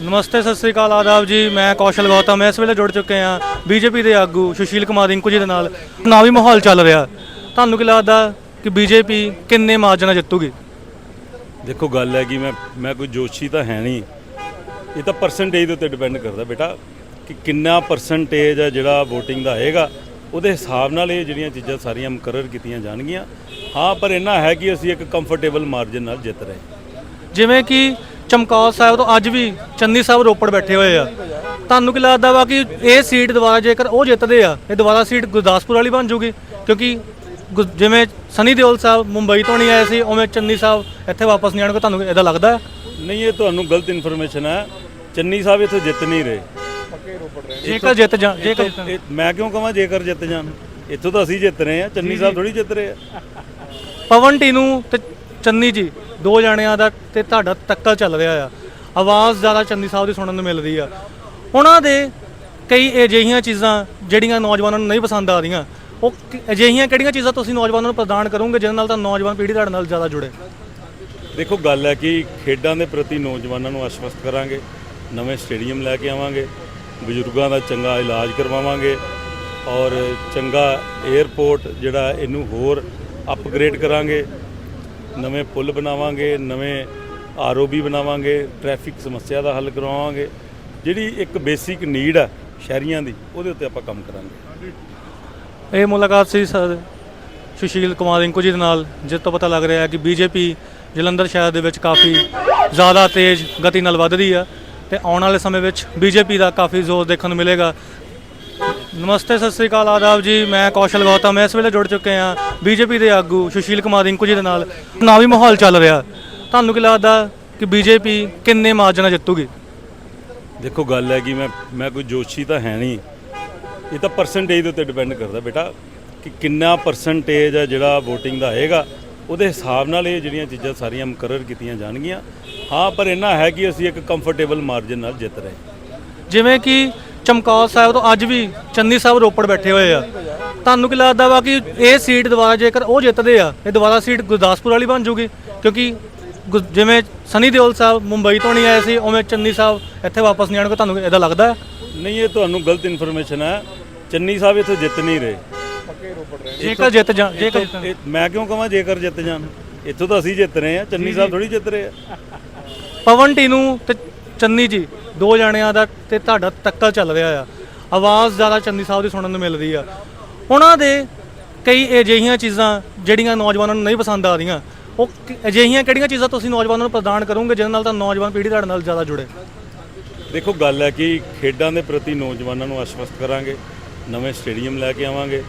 ਨਮਸਤੇ ਸਤਿ ਸ੍ਰੀ ਅਕਾਲ ਆਦਾਬ ਜੀ। ਮੈਂ ਕੌਸ਼ਲ ਗੌਤਮ ਇਸ ਵੇਲੇ ਜੁੜ ਚੁੱਕੇ ਹਾਂ ਬੀਜੇਪੀ ਦੇ ਆਗੂ ਸੁਸ਼ੀਲ ਕੁਮਾਰ ਰਿੰਕੂ ਜੀ ਦੇ ਨਾਲ। ਚੁਣਾਵੀ ਮਾਹੌਲ ਚੱਲ ਰਿਹਾ। ਤੁਹਾਨੂੰ ਕੀ ਲੱਗਦਾ ਕਿ ਬੀਜੇਪੀ ਕਿੰਨੇ ਮਾਰਜਨ ਜਿੱਤੂਗੀ? ਦੇਖੋ ਗੱਲ ਹੈ ਕਿ ਮੈਂ ਮੈਂ ਕੋਈ ਜੋਸ਼ੀ ਤਾਂ ਹੈ ਨਹੀਂ। ਇਹ ਤਾਂ ਪਰਸੈਂਟੇਜ ਦੇ ਉੱਤੇ ਡਿਪੈਂਡ ਕਰਦਾ ਬੇਟਾ ਕਿ ਕਿੰਨਾ ਪਰਸੈਂਟੇਜ ਹੈ ਜਿਹੜਾ VOTING ਦਾ ਆਏਗਾ। ਉਹਦੇ ਹਿਸਾਬ ਨਾਲ ਇਹ ਜਿਹੜੀਆਂ ਚੀਜ਼ਾਂ ਸਾਰੀਆਂ ਮੁਕਰਰ ਕੀਤੀਆਂ ਜਾਣਗੀਆਂ। ਹਾਂ ਪਰ ਇੰਨਾ ਹੈ ਕਿ ਅਸੀਂ ਇੱਕ ਕੰਫਰਟੇਬਲ ਮਾਰਜਨ ਨਾਲ ਜਿੱਤ ਰਹੇ ਜਿਵੇਂ ਕਿ ਚਮਕੌਰ ਸਾਹਿਬ ਤੋਂ ਅੱਜ ਵੀ ਚੰਨੀ ਸਾਹਿਬ ਰੋਪੜ ਬੈਠੇ ਹੋਏ ਆ। ਤੁਹਾਨੂੰ ਕੀ ਲੱਗਦਾ ਵਾ ਕਿ ਇਹ ਸੀਟ ਦੁਬਾਰਾ ਜੇਕਰ ਉਹ ਜਿੱਤਦੇ ਆ ਇਹ ਦੁਬਾਰਾ ਸੀਟ ਗੁਰਦਾਸਪੁਰ ਵਾਲੀ ਬਣ ਜੂਗੀ? ਕਿਉਂਕਿ ਗੁ- ਜਿਵੇਂ ਸਨੀ ਦਿਓਲ ਸਾਹਿਬ ਮੁੰਬਈ ਤੋਂ ਨਹੀਂ ਆਏ ਸੀ ਉਵੇਂ ਚੰਨੀ ਸਾਹਿਬ ਇੱਥੇ ਵਾਪਸ ਨਹੀਂ ਆਣਗੇ ਤੁਹਾਨੂੰ ਇਹਦਾ ਲੱਗਦਾ ਹੈ? ਨਹੀਂ ਇਹ ਤੁਹਾਨੂੰ ਗਲਤ ਇਨਫੋਰਮੇਸ਼ਨ ਹੈ। ਚੰਨੀ ਸਾਹਿਬ ਇੱਥੇ ਜਿੱਤ ਨਹੀਂ ਰਹੇ। ਜੇਕਰ ਜਿੱਤ ਜਾ ਜੇਕਰ ਇਹ- ਮੈਂ ਕਿਉਂ ਕਹਾਂ ਜੇਕਰ ਜਿੱਤ ਜਾਣ? ਇੱਥੋਂ ਤਾਂ ਅਸੀਂ ਜਿੱਤ ਰਹੇ ਹਾਂ ਚੰਨੀ ਸਾਹਿਬ ਥੋੜੀ ਜਿੱਤ ਰਹੇ ਆ। ਪਵਨ ਟੀਨੂ ਤੇ ਚੰਨੀ ਜੀ, ਦੋ ਜਣਿਆਂ ਦਾ ਤੇ ਤੁਹਾਡਾ ਟੱਕਰ ਚੱਲ ਰਿਹਾ ਆ। ਆਵਾਜ਼ ਜ਼ਿਆਦਾ ਚੰਨੀ ਸਾਹਿਬ ਦੀ ਸੁਣਨ ਨੂੰ ਮਿਲਦੀ ਆ। ਉਹਨਾਂ ਦੇ ਕਈ ਅਜਿਹੀਆਂ ਚੀਜ਼ਾਂ ਜਿਹੜੀਆਂ ਨੌਜਵਾਨਾਂ ਨੂੰ ਨਹੀਂ ਪਸੰਦ ਆ ਰਹੀਆਂ, ਉਹ ਕਿ- ਅਜਿਹੀਆਂ ਕਿਹੜੀਆਂ ਚੀਜ਼ਾਂ ਤੁਸੀਂ ਨੌਜਵਾਨਾਂ ਨੂੰ ਪ੍ਰਦਾਨ ਕਰੋਗੇ ਜਿਹਦੇ ਨਾਲ ਤਾਂ ਨੌਜਵਾਨ ਪੀੜ੍ਹੀ ਤੁਹਾਡੇ ਨਾਲ ਜ਼ਿਆਦਾ ਜੁੜੇ? ਦੇਖੋ, ਗੱਲ ਹੈ ਕਿ ਖੇਡਾਂ ਦੇ ਪ੍ਰਤੀ ਨੌਜਵਾਨਾਂ ਨੂੰ ਆਸ਼ਵਸਤ ਕਰਾਂਗੇ, ਨਵੇਂ ਸਟੇਡੀਅਮ ਲੈ ਕੇ ਆਵਾਂਗੇ, ਬਜ਼ੁਰਗਾਂ ਦਾ ਚੰਗਾ ਇਲਾਜ ਕਰਵਾਵਾਂਗੇ ਔਰ ਚੰਗਾ 에ਅਰਪੋਰਟ ਜਿਹੜਾ ਇਹਨੂੰ ਹੋਰ ਅਪਗ੍ਰੇਡ ਕਰਾਂਗੇ। ਨਵੇਂ ਪੁਲ ਬਣਾਵਾਂਗੇ, ਨਵੇਂ ਆਰਓਬੀ ਬਣਾਵਾਂਗੇ ਟ੍ਰੈਫਿਕ ਸਮੱਸਿਆ ਦਾ ਹੱਲ ਕਰਵਾਵਾਂਗੇ। ਜਿਹੜੀ ਇੱਕ ਬੇਸਿਕ ਨੀਡ ਆ ਸ਼ਹਿਰੀਆਂ ਦੀ, ਉਹਦੇ ਉੱਤੇ ਆਪਾਂ ਕੰਮ ਕਰਾਂਗੇ। ਇਹ ਮੁਲਾਕਾਤ ਸੀ ਸਰ ਸੁਸ਼ੀਲ ਕੁਮਾਰ ਰਿੰਕੂ ਜੀ ਦੇ ਨਾਲ, ਜਿਸ ਤੋਂ ਪਤਾ ਲੱਗ ਰਿਹਾ ਹੈ ਕਿ ਬੀਜੇਪੀ ਜਲੰਧਰ ਸ਼ਹਿਰ ਦੇ ਵਿੱਚ ਕਾਫੀ ਜ਼ਿਆਦਾ ਤੇਜ਼ ਗਤੀ ਨਾਲ ਵੱਧ ਰਹੀ ਆ ਤੇ ਆਉਣ ਵਾਲੇ ਸਮੇਂ ਵਿੱਚ ਬੀਜੇਪੀ ਦਾ ਕਾਫੀ ਜ਼ੋਰ ਦੇਖਣ ਨੂੰ ਮਿਲੇਗਾ। ਨਮਸਤੇ ਸਤਿ ਸ੍ਰੀ ਅਕਾਲ ਆਦਾਬ ਜੀ। ਮੈਂ ਕੌਸ਼ਲ ਗੌਤਮ ਇਸ ਵੇਲੇ ਜੁੜ ਚੁੱਕੇ ਹਾਂ ਬੀਜੇਪੀ ਦੇ ਆਗੂ ਸੁਸ਼ੀਲ ਕੁਮਾਰ ਰਿੰਕੂ ਜੀ ਦੇ ਨਾਲ। ਚੁਣਾਵੀ ਮਾਹੌਲ ਚੱਲ ਰਿਹਾ। ਤੁਹਾਨੂੰ ਕੀ ਲੱਗਦਾ ਕਿ ਬੀਜੇਪੀ ਕਿੰਨੇ ਮਾਰਜਨ ਨਾਲ ਜਿੱਤੂਗੀ? ਦੇਖੋ ਗੱਲ ਹੈ ਕਿ ਮੈਂ ਮੈਂ ਕੋਈ ਜੋਸ਼ੀ ਤਾਂ ਹੈ ਨਹੀਂ। ਇਹ ਤਾਂ ਪਰਸੈਂਟੇਜ ਦੇ ਉੱਤੇ ਡਿਪੈਂਡ ਕਰਦਾ ਬੇਟਾ ਕਿ ਕਿੰਨਾ ਪਰਸੈਂਟੇਜ ਹੈ ਜਿਹੜਾ VOTING ਦਾ ਆਏਗਾ ਉਹਦੇ ਹਿਸਾਬ ਨਾਲ ਇਹ ਜਿਹੜੀਆਂ ਚੀਜ਼ਾਂ ਸਾਰੀਆਂ ਮੁਕਰਰ ਕੀਤੀਆਂ ਜਾਣਗੀਆਂ। ਹਾਂ ਪਰ ਇੰਨਾ ਹੈ ਕਿ ਅਸੀਂ ਇੱਕ ਕੰਫਰਟੇਬਲ ਮਾਰਜਨ ਨਾਲ ਜਿੱਤ ਰਹੇ ਜਿਵੇਂ ਕਿ ਚਮਕੌਰ ਸਾਹਿਬ ਤੋਂ ਅੱਜ ਵੀ ਚੰਨੀ ਸਾਹਿਬ ਰੋਪੜ ਬੈਠੇ ਹੋਏ ਆ। ਤੁਹਾਨੂੰ ਕੀ ਲੱਗਦਾ ਵਾ ਕਿ ਇਹ ਸੀਟ ਦੁਬਾਰਾ ਜੇਕਰ ਉਹ ਜਿੱਤਦੇ ਆ ਇਹ ਦੁਬਾਰਾ ਸੀਟ ਗੁਰਦਾਸਪੁਰ ਵਾਲੀ ਬਣ ਜੂਗੀ? ਕਿਉਂਕਿ ਗੁ- ਜਿਵੇਂ ਸਨੀ ਦਿਓਲ ਸਾਹਿਬ ਮੁੰਬਈ ਤੋਂ ਨਹੀਂ ਆਏ ਸੀ ਉਵੇਂ ਚੰਨੀ ਸਾਹਿਬ ਇੱਥੇ ਵਾਪਸ ਨਹੀਂ ਆਣਗੇ ਤੁਹਾਨੂੰ ਇਹਦਾ ਲੱਗਦਾ? ਹੈ? ਨਹੀਂ ਇਹ ਤੁਹਾਨੂੰ ਗਲਤ ਇਨਫੋਰਮੇਸ਼ਨ ਹੈ। ਚੰਨੀ ਸਾਹਿਬ ਇੱਥੇ ਜਿੱਤ ਨਹੀਂ ਰਹੇ। ਜੇਕਰ ਜਿੱਤ ਜਾ ਜੇਕਰ ਇਹ- ਮੈਂ ਕਿਉਂ ਕਹਾਂ ਜੇਕਰ ਜਿੱਤ ਜਾਣ? ਇੱਥੋਂ ਤਾਂ ਅਸੀਂ ਜਿੱਤ ਰਹੇ ਹਾਂ ਚੰਨੀ ਸਾਹਿਬ ਥੋੜੀ ਜਿੱਤ ਰਹੇ ਆ। ਪਵਨ ਟੀਨੂ ਤੇ ਚੰਨੀ ਜੀ, ਦੋ ਜਣਿਆਂ ਦਾ ਤੇ ਤੁਹਾਡਾ ਟੱਕਰ ਚੱਲ ਰਿਹਾ ਆ। ਆਵਾਜ਼ ਜ਼ਿਆਦਾ ਚੰਨੀ ਸਾਹਿਬ ਦੀ ਸੁਣਨ ਨੂੰ ਮਿਲਦੀ ਆ। ਉਹਨਾਂ ਦੇ ਕਈ ਅਜਿਹੀਆਂ ਚੀਜ਼ਾਂ ਜਿਹੜੀਆਂ ਨੌਜਵਾਨਾਂ ਨੂੰ ਨਹੀਂ ਪਸੰਦ ਆ ਰਹੀਆਂ, ਉਹ ਅਜਿਹੀਆਂ ਕਿਹੜੀਆਂ ਚੀਜ਼ਾਂ ਤੁਸੀਂ ਨੌਜਵਾਨਾਂ ਨੂੰ ਪ੍ਰਦਾਨ ਕਰੋਗੇ ਜਿਹਦੇ ਨਾਲ ਤਾਂ ਨੌਜਵਾਨ ਪੀੜ੍ਹੀ ਤੁਹਾਡੇ ਨਾਲ ਜ਼ਿਆਦਾ ਜੁੜੇ? ਦੇਖੋ, ਗੱਲ ਹੈ ਕਿ ਖੇਡਾਂ ਦੇ ਪ੍ਰਤੀ ਨੌਜਵਾਨਾਂ ਨੂੰ ਆਸ਼ਵਸਤ ਕਰਾਂਗੇ, ਨਵੇਂ ਸਟੇਡੀਅਮ ਲੈ ਕੇ ਆਵਾਂਗੇ,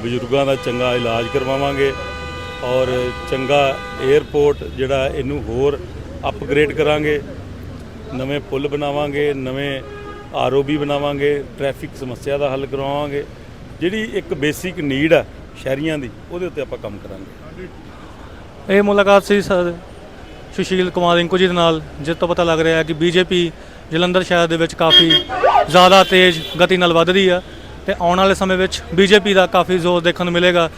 ਬਜ਼ੁਰਗਾਂ ਦਾ ਚੰਗਾ ਇਲਾਜ ਕਰਵਾਵਾਂਗੇ ਔਰ ਚੰਗਾ 에ਅਰਪੋਰਟ ਜਿਹੜਾ ਇਹਨੂੰ ਹੋਰ ਅਪਗ੍ਰੇਡ ਕਰਾਂਗੇ। ਨਵੇਂ ਪੁਲ ਬਣਾਵਾਂਗੇ, ਨਵੇਂ ਆਰਓਬੀ ਬਣਾਵਾਂਗੇ ਟ੍ਰੈਫਿਕ ਸਮੱਸਿਆ ਦਾ ਹੱਲ ਕਰਵਾਵਾਂਗੇ। ਜਿਹੜੀ ਇੱਕ ਬੇਸਿਕ ਨੀਡ ਹੈ ਸ਼ਹਿਰੀਆਂ ਦੀ, ਉਹਦੇ ਉੱਤੇ ਆਪਾਂ ਕੰਮ ਕਰਾਂਗੇ। ਇਹ ਮੁਲਾਕਾਤ ਸੀ ਸਰ ਸੁਸ਼ੀਲ ਕੁਮਾਰ ਇੰਕੂ ਜੀ ਦੇ ਨਾਲ, ਜਿਸ ਤੋਂ ਪਤਾ ਲੱਗ ਰਿਹਾ ਹੈ ਕਿ ਬੀਜੇਪੀ ਜਲੰਧਰ ਸ਼ਹਿਰ ਦੇ ਵਿੱਚ ਕਾਫੀ ਜ਼ਿਆਦਾ ਤੇਜ਼ ਗਤੀ ਨਾਲ ਵੱਧ ਰਹੀ ਆ ਤੇ ਆਉਣ ਵਾਲੇ ਸਮੇਂ ਵਿੱਚ ਬੀਜੇਪੀ ਦਾ ਕਾਫੀ ਜ਼ੋਰ ਦੇਖਣ ਨੂੰ ਮਿਲੇਗਾ।